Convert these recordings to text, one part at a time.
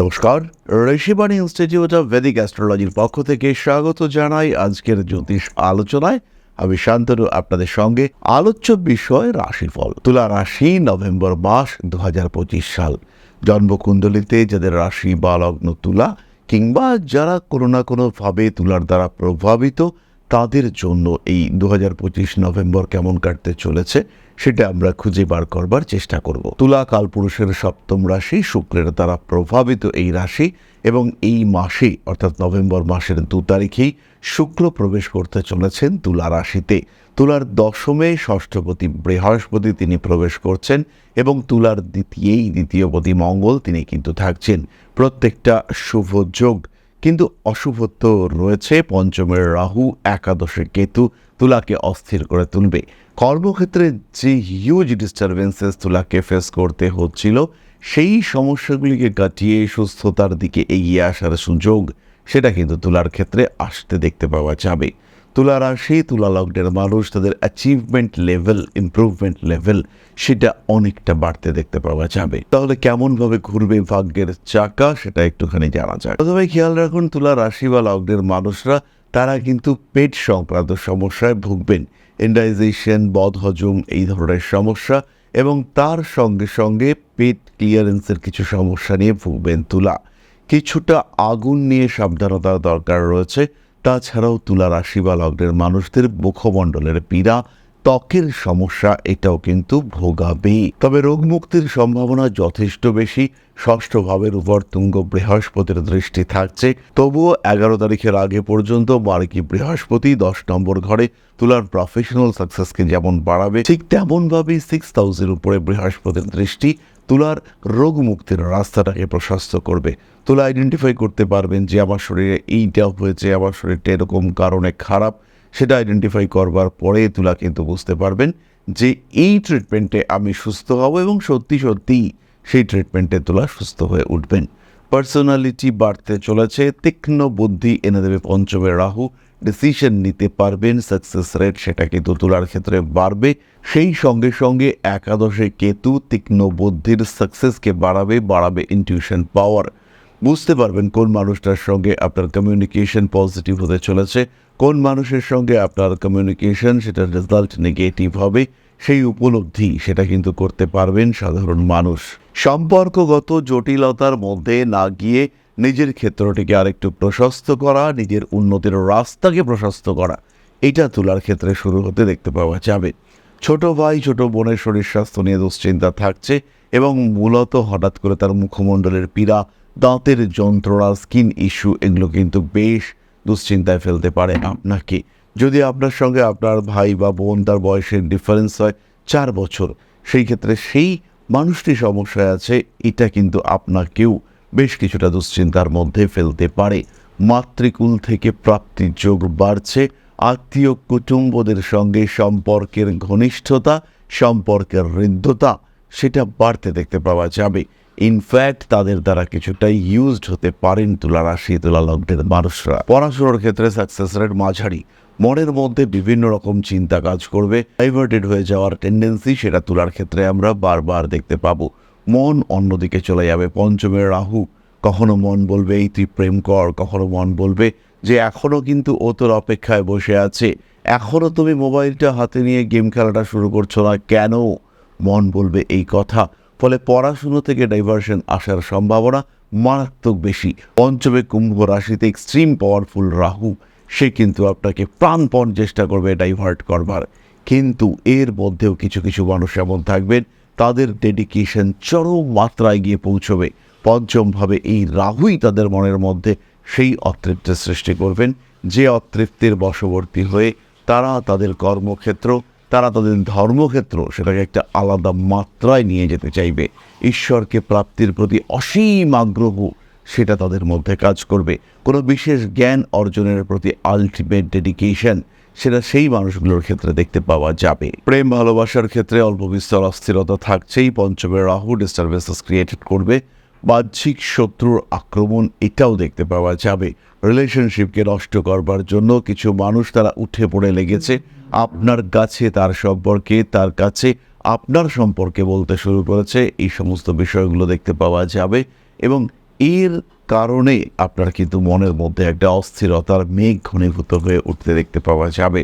নমস্কার, Rishibani institute of Vedic অ্যাস্ট্রোলজির পক্ষ থেকে স্বাগত জানাই আজকের জ্যোতিষ আলোচনায়। আমি শান্তনু, আপনাদের সঙ্গে আলোচ্য বিষয় রাশিফল। তুলা রাশি, নভেম্বর মাস দু হাজার পঁচিশ সাল। জন্মকুণ্ডলিতে যাদের রাশি বা লগ্ন তুলা কিংবা যারা কোনো না কোনোভাবে তুলার দ্বারা প্রভাবিত তাদের জন্য এই দু হাজার পঁচিশ নভেম্বর কেমন কাটতে চলেছে, সেটা আমরা খুঁজে বার করবার চেষ্টা করব। তুলা কালপুরুষের সপ্তম রাশি, শুক্রের দ্বারা প্রভাবিত এই রাশি এবং এই মাসে, অর্থাৎ নভেম্বর মাসের দু তারিখেই শুক্র প্রবেশ করতে চলেছেন তুলা রাশিতে। তুলার দশমে ষষ্ঠপতি বৃহস্পতি তিনি প্রবেশ করছেন এবং তুলার দ্বিতীয়ই দ্বিতীয়পতি মঙ্গল তিনি কিন্তু থাকছেন। প্রত্যেকটা শুভ যোগ কিন্তু অশুভত্ব রয়েছে পঞ্চমের রাহু, একাদশে কেতু, তুলাকে অস্থির করে তুলবে। কর্মক্ষেত্রে যে হিউজ ডিস্টারবেন্সেস তুলাকে ফেস করতে হচ্ছিল, সেই সমস্যাগুলিকে কাটিয়ে সুস্থতার দিকে এগিয়ে আসার সুযোগ, সেটা কিন্তু তুলার ক্ষেত্রে আসতে দেখতে পাওয়া যাবে। তুলা রাশি, তুলা লগ্নের মানুষ, তাদের অ্যাচিভমেন্ট লেভেল ইমপ্রুভমেন্ট লেভেল সেটা অনেকটা বাড়তে দেখতে পাওয়া যাবে। তাহলে কেমনভাবে ঘুরবে ভাগ্যের চাকা সেটা একটুখানি জানা যায় প্রথমে খেয়াল রাখুন, তুলা রাশি বা লগ্নের মানুষরা, তারা কিন্তু পেট সংক্রান্ত সমস্যায় ভুগবেন। এন্ডাইজেশন, বদহজম এই ধরনের সমস্যা এবং তার সঙ্গে সঙ্গে পেট ক্লিয়ারেন্সের কিছু সমস্যা নিয়ে ভুগবেন তুলা। কিছুটা আগুন নিয়ে সাবধানতার দরকার রয়েছে। তাছাড়াও তুলা রাশি বা লগ্নের মানুষদের মুখমণ্ডলের পীড়া, ত্বকের সমস্যা, এটাও কিন্তু ভোগাবেই। তবে রোগ মুক্তির সম্ভাবনা যথেষ্ট বেশি। ষষ্ঠ ভাবের উপর তুঙ্গ বৃহস্পতির দৃষ্টি থাকছে। তবুও এগারো তারিখের আগে পর্যন্ত মার্কি বৃহস্পতি দশ নম্বর ঘরে। তুলার প্রফেশনাল সাকসেসকে যেমন বাড়াবে, ঠিক তেমনভাবেই সিক্স থাউজেন্ড উপরে বৃহস্পতির দৃষ্টি তুলার রোগ মুক্তির রাস্তাটাকে প্রশস্ত করবে। তুলা আইডেন্টিফাই করতে পারবেন যে আমার শরীরে এইটা হয়েছে, আমার শরীরটা এরকম কারণে খারাপ, সেটা আইডেন্টিফাই করবার পরে তুলা কিন্তু বুঝতে পারবেন যে এই ট্রিটমেন্টে আমি সুস্থ হব এবং সত্যি সত্যিই সেই ট্রিটমেন্টে তোলা সুস্থ হয়ে উঠবেন। পার্সোনালিটি বাড়তে চলেছে, তীক্ষ্ণ বুদ্ধি এনে দেবে পঞ্চমের রাহু। ডিসিশন নিতে পারবেন সাকসেস রেট সেটা কিন্তু তোলার ক্ষেত্রে বাড়বে। সেই সঙ্গে সঙ্গে একাদশে কেতু তীক্ষ্ণ বুদ্ধির সাকসেসকে বাড়াবে বাড়াবে ইনটিউশন পাওয়ার বুঝতে পারবেন কোন মানুষটার সঙ্গে আপনার কমিউনিকেশন পজিটিভ হতে চলেছে, কোন মানুষের সঙ্গে আপনার কমিউনিকেশন সেটার রেজাল্ট নেগেটিভ হবে, সেই উপলব্ধি সেটা কিন্তু করতে পারবেন সাধারণ মানুষ। সম্পর্কগত জটিলতার মধ্যে না গিয়ে নিজের ক্ষেত্রটিকে আরেকটু প্রশস্ত করা, নিজের উন্নতির রাস্তাকে প্রশস্ত করা। এটা তোলার ক্ষেত্রে শুরু হতে দেখতে পাওয়া যাবে। ছোট ভাই, ছোট বোনের শরীর স্বাস্থ্য নিয়ে দুশ্চিন্তা থাকছে এবং মূলত হঠাৎ করে তার মুখমণ্ডলের পীড়া, দাঁতের যন্ত্রণা, স্কিন ইস্যু এগুলো কিন্তু বেশ দুশ্চিন্তায় ফেলতে পারে আপনাকে। যদি আপনার সঙ্গে আপনার ভাই বা বোন তার বয়সের ডিফারেন্স হয়, চার বছর, সেই ক্ষেত্রে সেই মানুষটি সমস্যায় আছে, এটা কিন্তু আপনাকেও বেশ কিছুটা দুশ্চিন্তার মধ্যে ফেলতে পারে। মাতৃকুল থেকে প্রাপ্তির যোগ বাড়ছে। আত্মীয় কুটুম্বদের সঙ্গে সম্পর্কের ঘনিষ্ঠতা, সম্পর্কের হৃদ্যতা, সেটা বাড়তে দেখতে পাওয়া যাবে। ইনফ্যাক্ট তাদের দ্বারা কিছুটা ইউজড হতে পারেন তুলা রাশি তুলা লগ্নের মানুষরা। পড়াশোনার ক্ষেত্রে সাকসেস রেট মাঝারি। মনের মধ্যে বিভিন্ন রকম চিন্তা কাজ করবে। ডাইভার্টেড হয়ে যাওয়ার টেন্ডেন্সি সেটা তোলার ক্ষেত্রে আমরা বারবার দেখতে পাবো। মন অন্যদিকে চলে যাবে। পঞ্চমের রাহু, কখনো মন বলবে, এই তুই প্রেম কর, কখনো মন বলবে যে এখনও কিন্তু ও তোর অপেক্ষায় বসে আছে। এখনও তুমি মোবাইলটা হাতে নিয়ে গেম খেলাটা শুরু করছ না কেন? মন বলবে এই কথা। ফলে পড়াশুনো থেকে ডাইভার্সন আসার সম্ভাবনা মারাত্মক বেশি। পঞ্চমে কুম্ভ রাশিতে এক্সট্রিম পাওয়ারফুল রাহু, সে কিন্তু আপনাকে প্রাণপণ চেষ্টা করবে ডাইভার্ট করবার। কিন্তু এর মধ্যেও কিছু কিছু মানুষ এমন থাকবেন তাদের ডেডিকেশন চরম মাত্রায় গিয়ে পৌঁছবে। পঞ্চমভাবে এই রাহুই তাদের মনের মধ্যে সেই অতৃপ্তের সৃষ্টি করবেন। যে অতৃপ্তির বশবর্তী হয়ে তারা তাদের কর্মক্ষেত্র, তারা তাদের ধর্মক্ষেত্র সেটাকে একটা আলাদা মাত্রায় নিয়ে যেতে চাইবে। ঈশ্বরকে প্রাপ্তির প্রতি অসীম আগ্রহ সেটা তাদের মধ্যে কাজ করবে। কোনো বিশেষ জ্ঞান অর্জনের প্রতি আলটিমেট ডেডিকেশন সেটা সেই মানুষগুলোর ক্ষেত্রে দেখতে পাওয়া যাবে। প্রেম ভালোবাসার ক্ষেত্রে অল্প বিস্তর অস্থিরতা থাকছেই পঞ্চমের রাহু ডিস্টারবেন্সেস ক্রিয়েটেড করবে। বাহ্যিক শত্রুর আক্রমণ এটাও দেখতে পাওয়া যাবে। রিলেশনশিপকে নষ্ট করবার জন্য কিছু মানুষ তারা উঠে পড়ে লেগেছে। আপনার কাছে, তার সম্পর্কে, তার কাছে আপনার সম্পর্কে বলতে শুরু করেছে। এই সমস্ত বিষয়গুলো দেখতে পাওয়া যাবে এবং এর কারণে আপনার কিন্তু মনের মধ্যে একটা অস্থিরতার মেঘ ঘনীভূত হয়ে উঠতে দেখতে পাওয়া যাবে।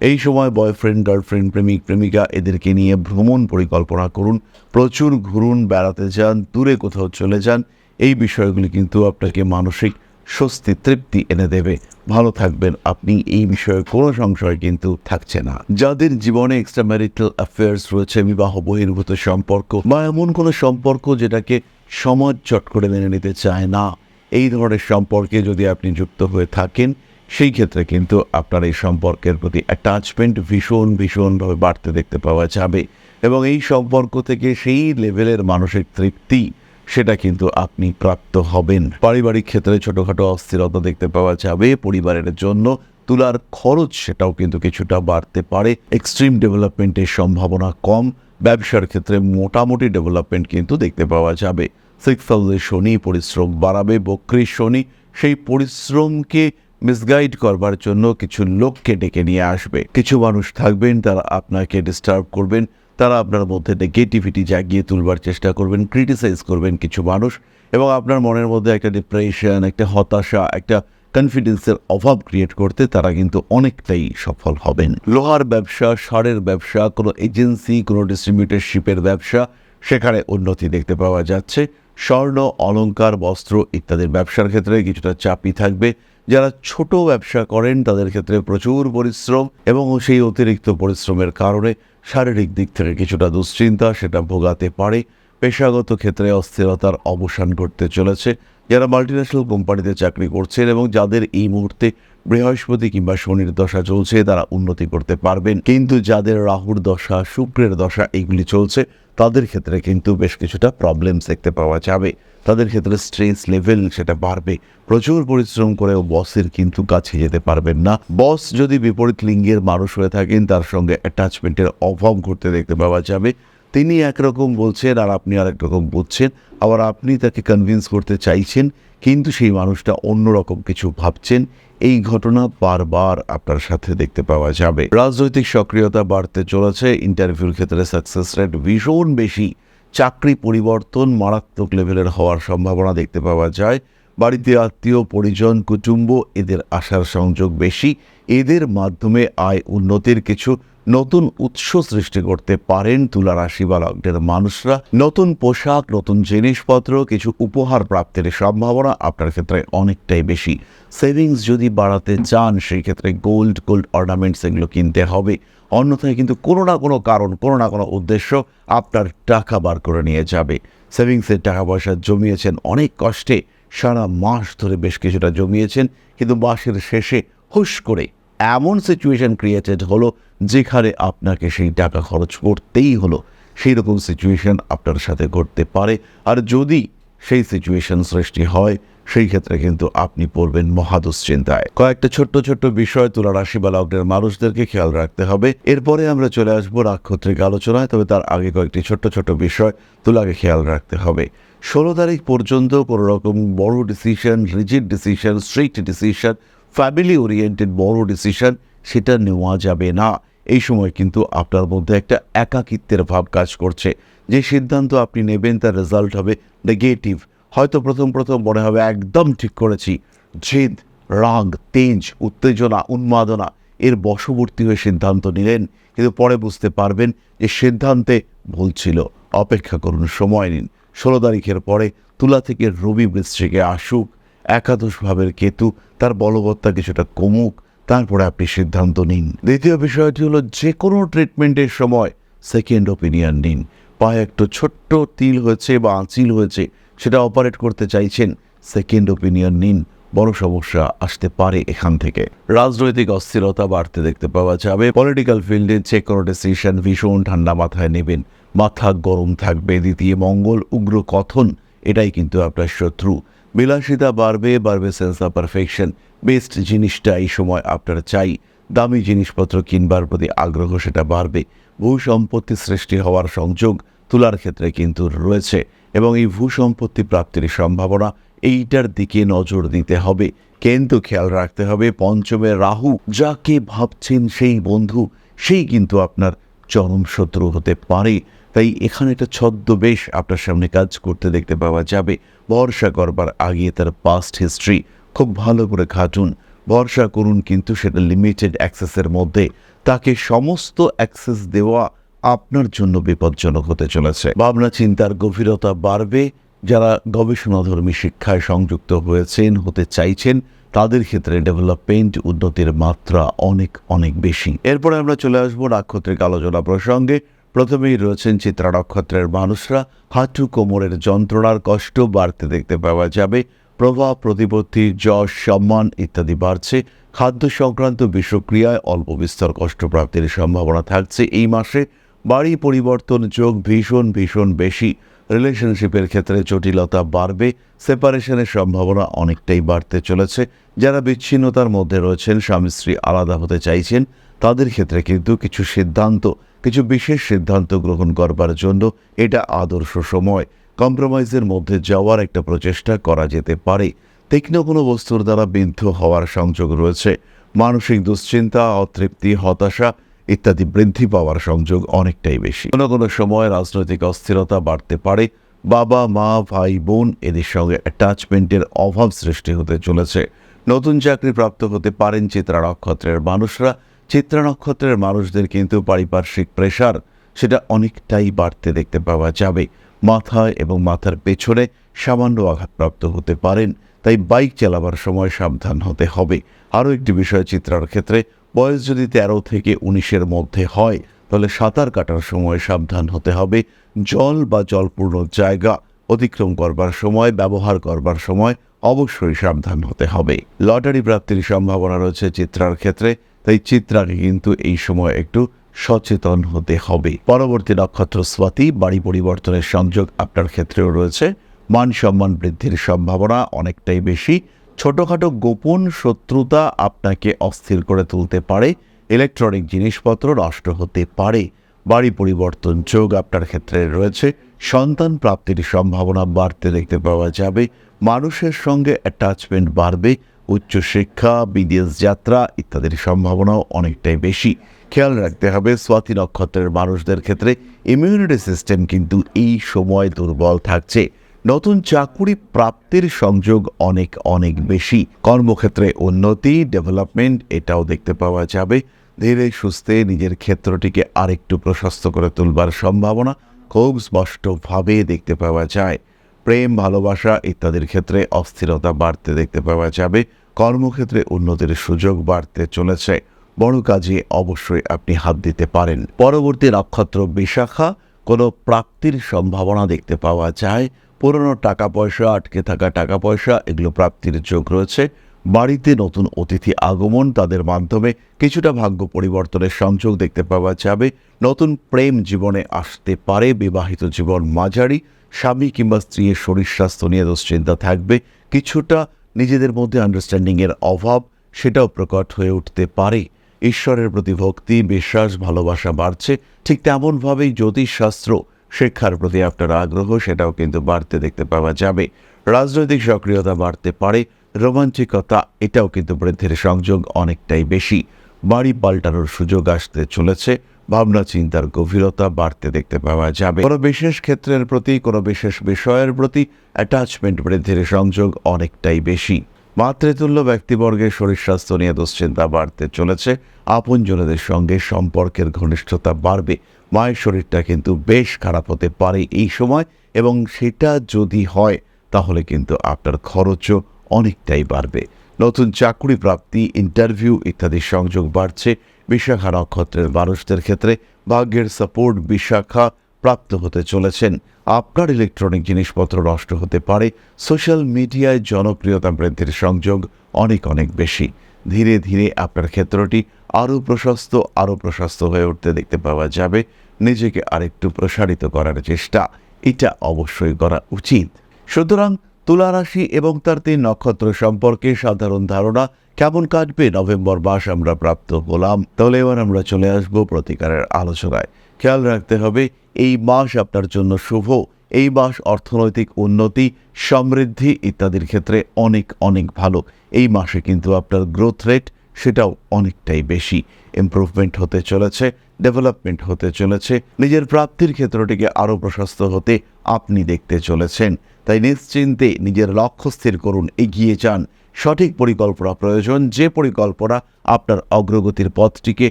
এই সময় বয়ফ্রেন্ড গার্লফ্রেন্ড প্রেমিক, প্রেমিকা এদেরকে নিয়ে ভ্রমণ পরিকল্পনা করুন, প্রচুর ঘুরুন, বেড়াতে যান, দূরে কোথাও চলে যান, এই বিষয়গুলি কিন্তু আপনাকে মানসিক স্বস্তি, তৃপ্তি এনে দেবে। ভালো থাকবেন আপনি, এই বিষয়ে কোনো সংশয় কিন্তু থাকছে না। যাদের জীবনে এক্সট্রা ম্যারিটাল অ্যাফেয়ার্স রয়েছে, বিবাহ, বহির্ভূত সম্পর্ক বা এমন কোনো সম্পর্ক যেটাকে সমাজ চট করে মেনে নিতে চায় না। এই ধরনের সম্পর্কে যদি আপনি যুক্ত হয়ে থাকেন, সেই ক্ষেত্রে কিন্তু আপনার এই সম্পর্কের প্রতি অ্যাটাচমেন্ট ভীষণ, ভীষণভাবে বাড়তে দেখতে পাওয়া যাবে এবং এই সম্পর্ক থেকে সেই লেভেলের মানসিক তৃপ্তি, সেটা কিন্তু আপনি প্রাপ্ত হবেন। পারিবারিক ক্ষেত্রে ছোটোখাটো অস্থিরতা দেখতে পাওয়া যাবে, পরিবারের জন্য তুলার খরচ সেটাও কিন্তু কিছুটা বাড়তে পারে। এক্সট্রিম ডেভেলপমেন্টের সম্ভাবনা কম, ব্যবসার ক্ষেত্রে মোটামুটি ডেভেলপমেন্ট কিন্তু দেখতে পাওয়া যাবে। সিক্স হাউসে শনি পরিশ্রম বাড়াবে, বক্রী শনি সেই পরিশ্রমকে মিসগাইড করবার জন্য কিছু লোককে ডেকে নিয়ে আসবে। কিছু মানুষ থাকবেন, তারা আপনাকে ডিস্টার্ব করবেন, তারা আপনার মধ্যে নেগেটিভিটি জাগিয়ে তুলবার চেষ্টা করবেন ক্রিটিসাইজ করবেন কিছু মানুষ এবং আপনার মনের মধ্যে একটা ডিপ্রেশন একটা হতাশা, একটা কনফিডেন্সের অভাব ক্রিয়েট করতে তারা কিন্তু অনেকটাই সফল হবেন। লোহার ব্যবসা, সারের ব্যবসা, কোনো এজেন্সি কোনো ডিস্ট্রিবিউটারশিপের ব্যবসা সেখানে উন্নতি দেখতে পাওয়া যাচ্ছে। স্বর্ণ, অলংকার, বস্ত্র ইত্যাদির ব্যবসার ক্ষেত্রে কিছুটা চাপই থাকবে। যারা ছোট ব্যবসা করেন, তাদের ক্ষেত্রে প্রচুর পরিশ্রম এবং সেই অতিরিক্ত পরিশ্রমের কারণে শারীরিক দিক থেকে কিছুটা দুশ্চিন্তা সেটা ভোগাতে পারে। পেশাগত ক্ষেত্রে অস্থিরতার অবসান ঘটতে চলেছে। যারা মাল্টিন্যাশনাল কোম্পানিতে চাকরি করছেন এবং যাদের এই মুহূর্তে বৃহস্পতি কিংবা শনির দশা চলছে, তারা উন্নতি করতে পারবেন। কিন্তু যাদের রাহুর দশা, শুক্রের দশা এইগুলি চলছে, তাদের ক্ষেত্রে কিন্তু বেশ কিছুটা প্রবলেমস দেখতে পাওয়া যাবে। তাদের ক্ষেত্রে স্ট্রেস লেভেল সেটা বাড়বে। প্রচুর পরিশ্রম করেও বসের কিন্তু কাছে যেতে পারবেন না। বস যদি বিপরীত লিঙ্গের মানুষ হয়ে থাকেন, তার সঙ্গে অ্যাটাচমেন্টের অভাব ঘটতে দেখতে পাওয়া যাবে। তিনি একরকম বলছেন আর আপনি আরেক রকম বুঝছেন আবার আপনি তাকে কনভিন্স করতে চাইছেন, কিন্তু সেই মানুষটা অন্যরকম কিছু ভাবছেন। এই ঘটনা বারবার আপনার সাথে দেখতে পাওয়া যাবে। রাজনৈতিক সক্রিয়তা বাড়তে চলেছে ইন্টারভিউর ক্ষেত্রে সাকসেস রেট ভীষণ বেশি। চাকরি পরিবর্তন মারাত্মক লেভেলের হওয়ার সম্ভাবনা দেখতে পাওয়া যায়। বাড়িতে আত্মীয়, পরিজন, কুটুম্ব, এদের আসার সংযোগ বেশি। এদের মাধ্যমে আয় উন্নতির কিছু নতুন উৎস সৃষ্টি করতে পারেন তুলা রাশি বা মানুষরা। নতুন পোশাক, নতুন জিনিসপত্র, কিছু উপহার প্রাপ্তির সম্ভাবনা আপনার ক্ষেত্রে অনেকটাই বেশি। সেভিংস যদি বাড়াতে চান সেই ক্ষেত্রে গোল্ড গোল্ড অর্নামেন্টস এগুলো কিনতে হবে। অন্যথায় কিন্তু কোনো না কোনো কারণ, কোনো না কোনো উদ্দেশ্য আপনার টাকা বার করে নিয়ে যাবে। সেভিংসের টাকা পয়সা জমিয়েছেন অনেক কষ্টে, সারা মাস ধরে বেশ কিছুটা জমিয়েছেন, কিন্তু মাসের শেষে হুশ করে এমন সিচুয়েশন ক্রিয়েটেড হলো যেখানে আপনাকে সেই টাকা খরচ করতেই হলো। সেই রকম সিচুয়েশন আপনার সাথে ঘটতে পারে। আর যদি সেই সিচুয়েশন সৃষ্টি হয়, সেই ক্ষেত্রে কিন্তু আপনি পড়বেন মহাদুশ্চিন্তায় কয়েকটা ছোট্ট ছোট্ট বিষয় তুলা রাশি বা লগ্নের মানুষদেরকে খেয়াল রাখতে হবে। এরপরে আমরা চলে আসব রাক্ষত্রিক আলোচনায়, তবে তার আগে কয়েকটি ছোট্ট ছোট্ট বিষয় তুলাকে খেয়াল রাখতে হবে। ষোলো তারিখ পর্যন্ত কোনো রকম বড় decision rigid decision strict decision family oriented বড় ডিসিশন সেটা নেওয়া যাবে না। এই সময় কিন্তু আপনার মধ্যে একটা একাকিত্বের ভাব কাজ করছে। যে সিদ্ধান্ত আপনি নেবেন, তার রেজাল্ট হবে নেগেটিভ হয়তো প্রথম প্রথম মনে হবে, একদম ঠিক করেছি। জেদ, রাগ, তেজ, উত্তেজনা, উন্মাদনা, এর বশবর্তী হয়ে সিদ্ধান্ত নিলেন। কিন্তু পরে বুঝতে পারবেন যে সিদ্ধান্তে ভুল ছিল। অপেক্ষা করুন, সময় নিন। ষোলো তারিখের পরে তুলা থেকে রবি বৃশ্চিকে আসুক। একাদশ ভাবের কেতু, তার বলবত্তা কিছুটা কমুক, তারপরে আপনি সিদ্ধান্ত নিন। দ্বিতীয় বিষয়টি হলো যে কোনো ট্রিটমেন্টের সময় সেকেন্ড ওপিনিয়ন নিন। পায়ে একটু ছোট্ট তিল হয়েছে বা আঁচিল হয়েছে, সেটা অপারেট করতে চাইছেন সেকেন্ড ওপিনিয়ন নিন। বড় সমস্যা আসতে পারে এখান থেকে। রাজনৈতিক অস্থিরতা বাড়তে দেখতে পাওয়া যাবে। পলিটিক্যাল ফিল্ডে যে কোনো ডিসিশন ভীষণ ঠান্ডা মাথায় নেবেন। মাথা গরম থাকবে, দ্বিতীয় মঙ্গল, উগ্র কথন, এটাই কিন্তু আপনার শত্রু। বিলাসিতা বাড়বে বাড়বে সেন্স অফ পারফেকশন বেস্ট জিনিসটা এই সময় আপনার চাই। দামি জিনিসপত্র কিনবার প্রতি আগ্রহ সেটা বাড়বে। ভূ সম্পত্তি সৃষ্টি হওয়ার সংযোগ তুলার ক্ষেত্রে কিন্তু রয়েছে এবং এই ভূ সম্পত্তি প্রাপ্তির সম্ভাবনা এইটার দিকে নজর দিতে হবে। কিন্তু খেয়াল রাখতে হবে, পঞ্চমে রাহু যাকে ভাবছেন সেই বন্ধু, সেই কিন্তু আপনার চরম শত্রু হতে পারে। তাই এখানে একটা ছদ্মবেশ আপনার সামনে কাজ করতে দেখতে পাওয়া যাবে। ভরসা করবার আগে তার পাস্ট হিস্ট্রি খুব ভালো করে ঘাটুন ভরসা করুন কিন্তু সেটা লিমিটেড অ্যাক্সেসের মধ্যে। তাকে সমস্ত অ্যাক্সেস দেওয়া আপনার জন্য বিপজ্জনক হতে চলেছে। ভাবনা চিন্তার গভীরতা বাড়বে। যারা গবেষণাধর্মী শিক্ষায় সংযুক্ত হয়েছেন, হতে চাইছেন, তাদের ক্ষেত্রে ডেভেলপমেন্ট উন্নতির মাত্রা অনেক অনেক বেশি। এরপরে আমরা চলে আসব নাক্ষত্রিক আলোচনা প্রসঙ্গে। প্রথমেই রয়েছেন চিত্রা নক্ষত্রের মানুষরা। হাঁটু কোমরের যন্ত্রণার কষ্ট বাড়তে দেখতে পাওয়া যাবে। প্রভাব প্রতিপত্তি, যশ, সম্মান ইত্যাদি বাড়ছে। খাদ্য সংক্রান্ত বিষক্রিয়ায় অল্প বিস্তর কষ্টপ্রাপ্তির সম্ভাবনা থাকছে এই মাসে। বাড়ি পরিবর্তন যোগ ভীষণ ভীষণ বেশি। রিলেশনশিপের ক্ষেত্রে জটিলতা বাড়বে। সেপারেশনের সম্ভাবনা অনেকটাই বাড়তে চলেছে। যারা বিচ্ছিন্নতার মধ্যে রয়েছেন স্বামী স্ত্রী আলাদা হতে চাইছেন, তাদের ক্ষেত্রে কিন্তু কিছু সিদ্ধান্ত কিছু বিশেষ সিদ্ধান্ত গ্রহণ করবার জন্য এটা আদর্শ সময়। কম্প্রোমাইজের মধ্যে যাওয়ার একটা প্রচেষ্টা করা যেতে পারে। তীক্ষ্ণ কোনো বস্তুর দ্বারা বিদ্ধ হওয়ার সংযোগ রয়েছে। মানসিক দুশ্চিন্তা, অতৃপ্তি, হতাশা ইত্যাদি বৃদ্ধি পাওয়ার সংযোগ অনেকটাই বেশি। কোনো কোনো সময় রাজনৈতিক অস্থিরতা বাড়তে পারে। বাবা, মা, ভাই, বোন এদের সঙ্গে অ্যাটাচমেন্টের অভাব সৃষ্টি হতে চলেছে। নতুন চাকরি প্রাপ্ত হতে পারেন চিত্রা নক্ষত্রের মানুষরা। চিত্রা নক্ষত্রের মানুষদের কিন্তু পারিপার্শ্বিক প্রেশার সেটা অনেকটাই বাড়তে দেখতে পাওয়া যাবে। মাথায় এবং মাথার পেছনে সামান্য আঘাতপ্রাপ্ত হতে পারেন, তাই বাইক চালাবার সময় সাবধান হতে হবে। আরও একটি বিষয় চিত্রার ক্ষেত্রে, বয়স যদি তেরো থেকে উনিশের মধ্যে হয়, তাহলে সাঁতার কাটার সময় সাবধান হতে হবে। জল বা জলপূর্ণ জায়গা অতিক্রম করবার সময়, ব্যবহার করবার সময় অবশ্যই সাবধান হতে হবে। লটারি প্রাপ্তির সম্ভাবনা রয়েছে চিত্রার ক্ষেত্রে। তাই চিত্রাকে কিন্তু এই সময় একটু সচেতন হতে হবে। পরবর্তী নক্ষত্র স্বাতি, বাড়ি পরিবর্তনের সংযোগ আপনার ক্ষেত্রেও রয়েছে। মান সম্মান বৃদ্ধির সম্ভাবনা অনেকটাই বেশি। ছোটোখাটো গোপন শত্রুতা আপনাকে অস্থির করে তুলতে পারে। ইলেকট্রনিক জিনিসপত্র নষ্ট হতে পারে। বাড়ি পরিবর্তন যোগ আপনার ক্ষেত্রে রয়েছে। সন্তান প্রাপ্তির সম্ভাবনা বাড়তে দেখতে পাওয়া যাবে। মানুষের সঙ্গে অ্যাটাচমেন্ট বাড়বে। উচ্চশিক্ষা, বিদেশ যাত্রা ইত্যাদির সম্ভাবনাও অনেকটাই বেশি। খেয়াল রাখতে হবে স্বাতি নক্ষত্রের মানুষদের ক্ষেত্রে ইমিউনিটি সিস্টেম কিন্তু এই সময় দুর্বল থাকছে। নতুন চাকুরি প্রাপ্তির সংযোগ অনেক অনেক বেশি। কর্মক্ষেত্রে উন্নতি ডেভেলপমেন্ট এটাও দেখতে পাওয়া যাবে। ধীরে সুস্থে নিজের ক্ষেত্রটিকে আরেকটু প্রশস্ত করে তুলবার সম্ভাবনা খুব স্পষ্টভাবে দেখতে পাওয়া যায়। প্রেম, ভালোবাসা ইত্যাদির ক্ষেত্রে অস্থিরতা বাড়তে দেখতে পাওয়া যাবে। কর্মক্ষেত্রে উন্নতির সুযোগ বাড়তে চলেছে। বড় কাজে অবশ্যই আপনি হাত দিতে পারেন। পরবর্তী নক্ষত্র বিশাখা, কোনো প্রাপ্তির সম্ভাবনা দেখতে পাওয়া যায়। পুরনো টাকা পয়সা, আটকে থাকা টাকা পয়সা, এগুলো প্রাপ্তির যোগ রয়েছে। বাড়িতে নতুন অতিথি আগমন, তাদের মাধ্যমে কিছুটা ভাগ্য পরিবর্তনের সংযোগ দেখতে পাওয়া যাবে। নতুন প্রেম জীবনে আসতে পারে, বিবাহিত জীবন মাঝারি। স্বামী কিংবা স্ত্রীর শরীর স্বাস্থ্য নিয়ে দুশ্চিন্তা থাকবে। কিছুটা নিজেদের মধ্যে আন্ডারস্ট্যান্ডিংয়ের অভাব সেটাও প্রকট হয়ে উঠতে পারে। ঈশ্বরের প্রতি ভক্তি, বিশ্বাস, ভালোবাসা বাড়ছে। ঠিক তেমনভাবেই জ্যোতিষশাস্ত্র শিক্ষার প্রতি আপনার আগ্রহ সেটাও কিন্তু বাড়তে দেখতে পাওয়া যাবে। রাজনৈতিক সক্রিয়তা বাড়তে পারে। রোমাঞ্চিকতা এটাও কিন্তু বৃদ্ধির সংযোগ অনেকটাই বেশি। বাড়ি পাল্টানোর সুযোগ আসতে চলেছে। ভাবনা, চিন্তার গভীরতা বাড়তে দেখতে পাওয়া যাবে। কোনো বিশেষ ক্ষেত্রের প্রতি, কোনো বিশেষ বিষয়ের প্রতি অ্যাটাচমেন্ট বৃদ্ধির সংযোগ অনেকটাই বেশি। মাতৃতুল্য ব্যক্তিবর্গের শরীর স্বাস্থ্য নিয়ে দুশ্চিন্তা বাড়তে চলেছে। আপনজনদের সঙ্গে সম্পর্কের ঘনিষ্ঠতা বাড়বে। মায়ের শরীরটা কিন্তু বেশ খারাপ হতে পারে এই সময় এবং সেটা যদি হয়, তাহলে কিন্তু আপনার খরচও অনেকটাই বাড়বে। নতুন চাকরি প্রাপ্তি ইন্টারভিউ ইত্যাদি সংযোগ বাড়ছে। বিশাখা নক্ষত্রের মানুষদের ক্ষেত্রে ভাগ্যের সাপোর্ট বিশাখা প্রাপ্ত হতে চলেছেন। আপনার ইলেকট্রনিক জিনিসপত্র নষ্ট হতে পারে সোশ্যাল মিডিয়ায় জনপ্রিয়তা বৃদ্ধির সংযোগ অনেক অনেক বেশি। ধীরে ধীরে আপনার ক্ষেত্রটি আরও প্রশস্ত আরও প্রশস্ত হয়ে উঠতে দেখতে পাওয়া যাবে। নিজেকে আরেকটু প্রসারিত করার চেষ্টা, এটা অবশ্যই করা উচিত। সুতরাং তুলা রাশি এবং তার তিন নক্ষত্র সম্পর্কে সাধারণ ধারণা কেমন কাটবে নভেম্বর মাস আমরা প্রাপ্ত হলাম। তাহলে এবার আমরা চলে আসব প্রতিকারের আলোচনায়। খেয়াল রাখতে হবে, এই মাস আপনার জন্য শুভ। এই মাস অর্থনৈতিক উন্নতি, সমৃদ্ধি ইত্যাদির ক্ষেত্রে অনেক অনেক ভালো। এই মাসে কিন্তু আপনার গ্রোথ রেট সেটাও অনেকটাই বেশি। ইমপ্রুভমেন্ট হতে চলেছে ডেভেলপমেন্ট হতে চলেছে। নিজের প্রাপ্তির ক্ষেত্রটিকে আরও প্রশস্ত হতে আপনি দেখতে চলেছেন। তাই নিশ্চিন্তে নিজের লক্ষ্য স্থির করুন, এগিয়ে যান। সঠিক পরিকল্পনা প্রয়োজন, যে পরিকল্পনা আপনার অগ্রগতির পথটিকে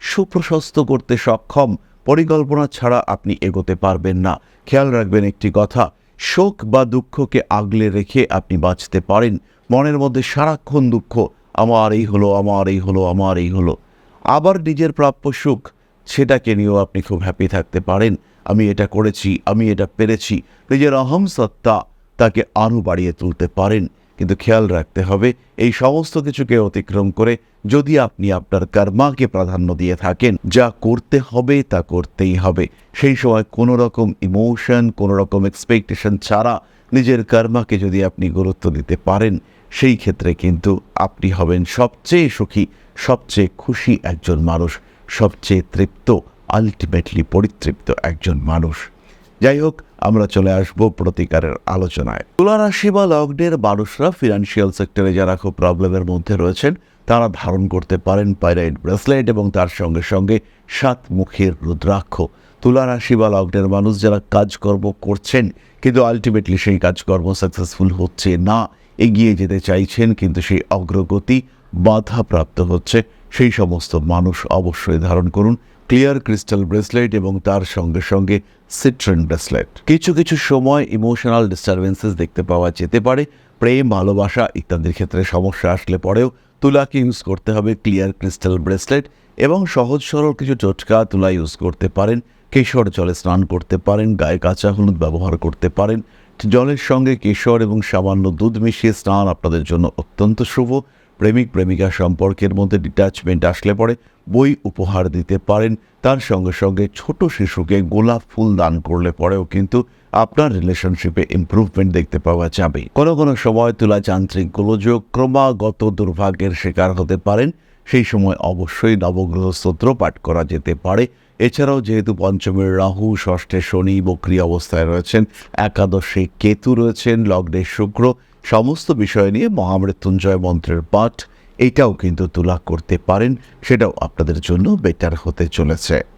সুপ্রশস্ত করতে সক্ষম, পরিকল্পনা ছাড়া আপনি এগোতে পারবেন না। খেয়াল রাখবেন একটি কথা, শোক বা দুঃখকে আগলে রেখে আপনি বাঁচতে পারেন। মনের মধ্যে সারাক্ষণ দুঃখ, আমার এই হলো, আমার এই হলো, আমার এই হলো। আবার নিজের প্রাপ্য সুখ, সেটাকে নিয়েও আপনি খুব হ্যাপি থাকতে পারেন। আমি এটা করেছি, আমি এটা পেরেছি। নিজের অহম সত্তা তাকে আরও বাড়িয়ে তুলতে পারেন। কিন্তু খেয়াল রাখতে হবে, এই সমস্ত কিছুকে অতিক্রম করে যদি আপনি আপনার কর্মাকে প্রাধান্য দিয়ে থাকেন, যা করতে হবে তা করতেই হবে। সেই সময় কোনো রকম ইমোশন কোনো রকম এক্সপেকটেশন ছাড়া নিজের কর্মাকে যদি আপনি গুরুত্ব দিতে পারেন, সেই ক্ষেত্রে কিন্তু আপনি হবেন সবচেয়ে সুখী, সবচেয়ে খুশি একজন মানুষ, সবচেয়ে তৃপ্ত আলটিমেটলি পরিতৃপ্ত একজন মানুষ। যাই হোক আমরা চলে আসব প্রতিকারের আলোচনায়। তুলা রাশি বা লগ্নের মানুষরা ফিনান্সিয়াল সেক্টরে যারা খুব প্রবলেমের মধ্যে রয়েছেন, তারা ধারণ করতে পারেন পাইরাইট ব্রেসলেট এবং তার সঙ্গে সঙ্গে সাত মুখের রুদ্রাক্ষ। তুলা রাশি বা লগ্নের মানুষ যারা কাজকর্ম করছেন, কিন্তু আলটিমেটলি সেই কাজকর্ম সাকসেসফুল হচ্ছে না, এগিয়ে যেতে চাইছেন, কিন্তু সেই অগ্রগতি বাধাপ্রাপ্ত হচ্ছে, সেই সমস্ত মানুষ অবশ্যই ধারণ করুন। ক্লিয়ার ক্রিস্টাল ব্রেসলেট এবং তার সঙ্গে সঙ্গে সিট্রেন ব্রেসলেট কিছু কিছু সময় ইমোশনাল ডিস্টারবেন্সেস দেখতে পাওয়া যেতে পারে। প্রেম, ভালোবাসা ইত্যাদির ক্ষেত্রে সমস্যা আসলে পরেও তুলাকে ইউজ করতে হবে? ক্লিয়ার ক্রিস্টাল ব্রেসলেট এবং সহজ সরল কিছু টোটকা তুলা ইউজ করতে পারেন। কেশর জলে স্নান করতে পারেন, গায়ে কাঁচা হলুদ ব্যবহার করতে পারেন। জলের সঙ্গে কেশর এবং সামান্য দুধ মিশিয়ে স্নান আপনাদের জন্য অত্যন্ত শুভ। প্রেমিক প্রেমিকা সম্পর্কের মধ্যে ডিট্যাচমেন্ট আসলে পরে বই উপহার দিতে পারেন, তার সঙ্গে সঙ্গে ছোট শিশুকে গোলাপ ফুল দান করলে পরেও কিন্তু আপনার রিলেশনশিপে ইমপ্রুভমেন্ট দেখতে পাওয়া যাবে। কোনো কোনো সময় তুলা যান্ত্রিক গোলযোগ ক্রমাগত দুর্ভাগ্যের শিকার হতে পারেন, সেই সময় অবশ্যই নবগ্রহ স্তোত্র পাঠ করা যেতে পারে। এছাড়াও যেহেতু পঞ্চমের রাহু, ষষ্ঠে শনি বক্রি অবস্থায় রয়েছেন, একাদশে কেতু রয়েছেন, লগ্নে শুক্র সমস্ত বিষয় নিয়ে মহামৃত্যুঞ্জয় মন্ত্রের পাঠ, এটাও কিন্তু তুলা করতে পারেন, সেটাও আপনাদের জন্য বেটার হতে চলেছে।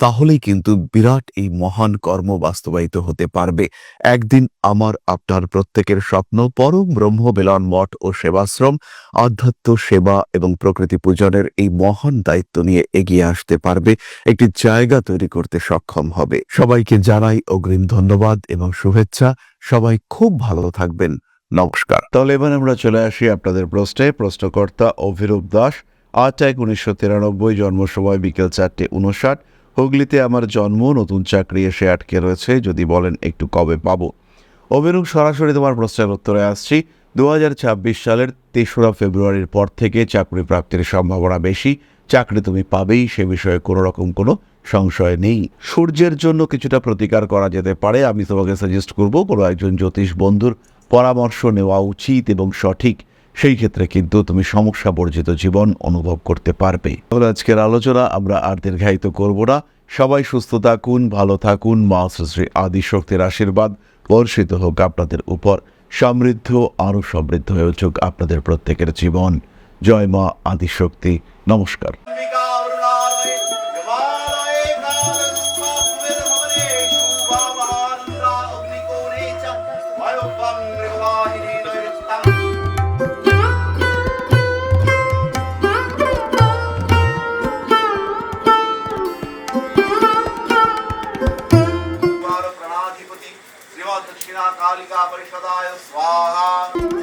তাহলেই কিন্তু বিরাট এই মহান কর্ম বাস্তবায়িত হতে পারবে। একদিন আমার, আপনার প্রত্যেকের স্বপ্ন পরম ব্রহ্ম বেলন মঠ ও সেবাশ্রম, আধ্যাত্ম সেবা এবং প্রকৃতি পূজনের এই মহান দায়িত্ব নিয়ে এগিয়ে আসতে পারবে। একটি জায়গা তৈরি করতে সক্ষম হবে। সবাইকে জানাই অগ্রিম ধন্যবাদ এবং শুভেচ্ছা। সবাই খুব ভালো থাকবেন। নমস্কার। তাহলে এবার আমরা চলে আসি আপনাদের প্রশ্নে। প্রশ্নকর্তা অভিরূপ দাস, আট এক উনিশশো তিরানব্বই জন্ম সময় বিকেল চারটে উনষাট। হুগলিতে আমার জন্ম, নতুন চাকরি এসে আটকে রয়েছে, যদি বলেন একটু কবে পাবো। অভিরূপ সরাসরি তোমার প্রশ্নের উত্তরে আসছি। দু হাজার ছাব্বিশ সালের তেসরা ফেব্রুয়ারির পর থেকে চাকরি প্রাপ্তির সম্ভাবনা বেশি। চাকরি তুমি পাবেই, সে বিষয়ে কোনো রকম কোনো সংশয় নেই। সূর্যের জন্য কিছুটা প্রতিকার করা যেতে পারে, আমি তোমাকে সাজেস্ট করব, কোনো একজন জ্যোতিষ বন্ধুর পরামর্শ নেওয়া উচিত এবং সঠিক। সেই ক্ষেত্রে কিন্তু তুমি সমস্যা বর্জিত জীবন অনুভব করতে পারবে। তাহলে আজকের আলোচনা আমরা আর দীর্ঘায়িত করব না। সবাই সুস্থ থাকুন, ভালো থাকুন, মা শ্রী আদি শক্তির আশীর্বাদ বর্ষিত হোক আপনাদের উপর। সমৃদ্ধ, আরও সমৃদ্ধ হয়ে উঠুক আপনাদের প্রত্যেকের জীবন। জয় মা আদিশক্তি। নমস্কার। Aha.